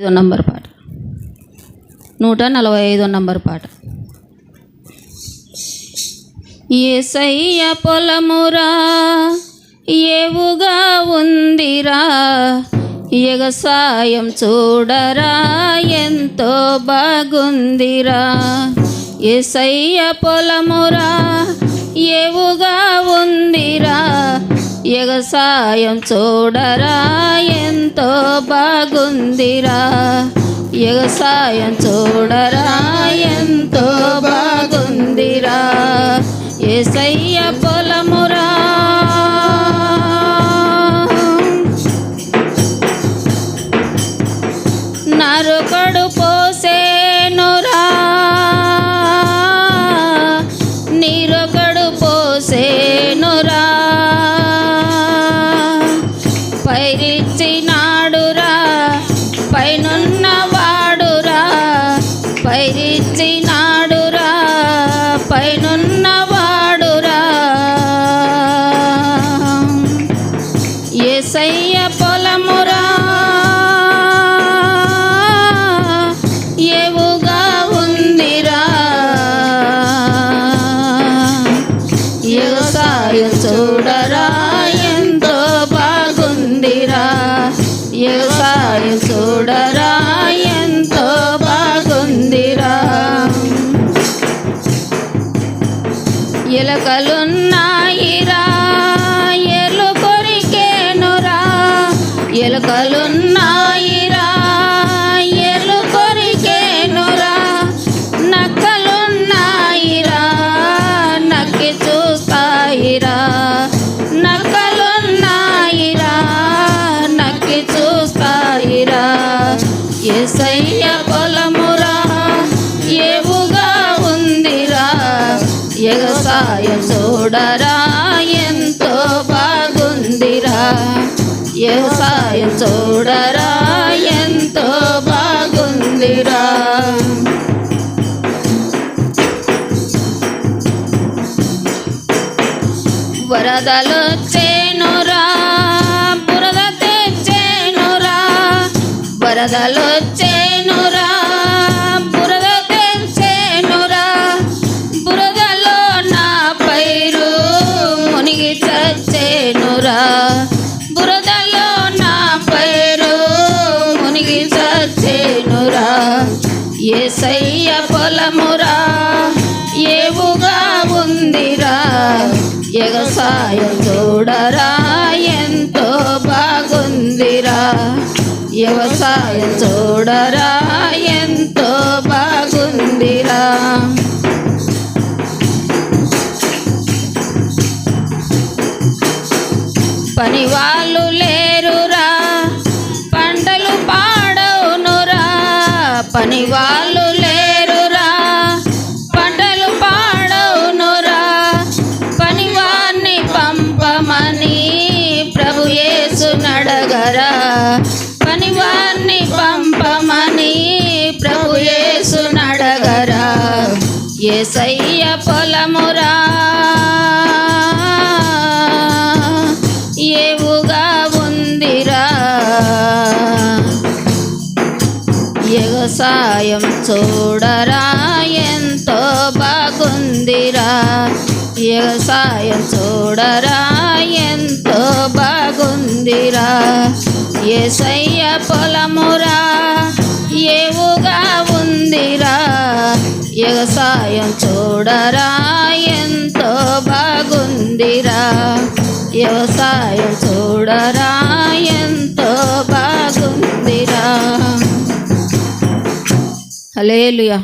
ఐదో నంబర్ పాట. నూట నలభై ఐదో నంబర్ పాట. ఏసయ్య పొలమురా ఏవుగా ఉందిరా ఎగసాయం చూడరా ఎంతో బాగుందిరా. ఏసయ్య పొలమురా ఏవుగా ఉందిరా ఎగసాయం చూడరా ఎంతో బాగుందిరా. ఎగసాయం చూడ பயிரிச்சினா చూడరా ఎంతో బాగుందిరా. ఎలకలున్నాయిరా ఎలు కొరికేనురా ఎలకలున్న వ్యవసాయం చూడరా ఎంతో బాగుందిరా. వరదలు చేనురా బురద తెచ్చేనురా. వరదలు చే ఏసయ్య పొలమురా ఏవుగా ఉందిరా ఎగసాయం చూడరా ఎంతో బాగుందిరా. వ్యవసాయం చూడరా ఎంతో బాగుందిరా. పని వాళ్ళు లేరురా పంటలు పాడవునురా. పని ఏసయ్య పొలమురా. ఏవుగా ఉందిరా. వ్యవసాయం చూడరా ఎంతో బాగుందిరా. వ్యవసాయం చూడరా ఎంతో బాగుందిరా. ఏసయ్య పొలమురా. వ్యవసాయం చూడరా ఎంతో బాగుందిరా. వ్యవసాయం చూడరా ఎంతో బాగుందిరా. హలేలుయా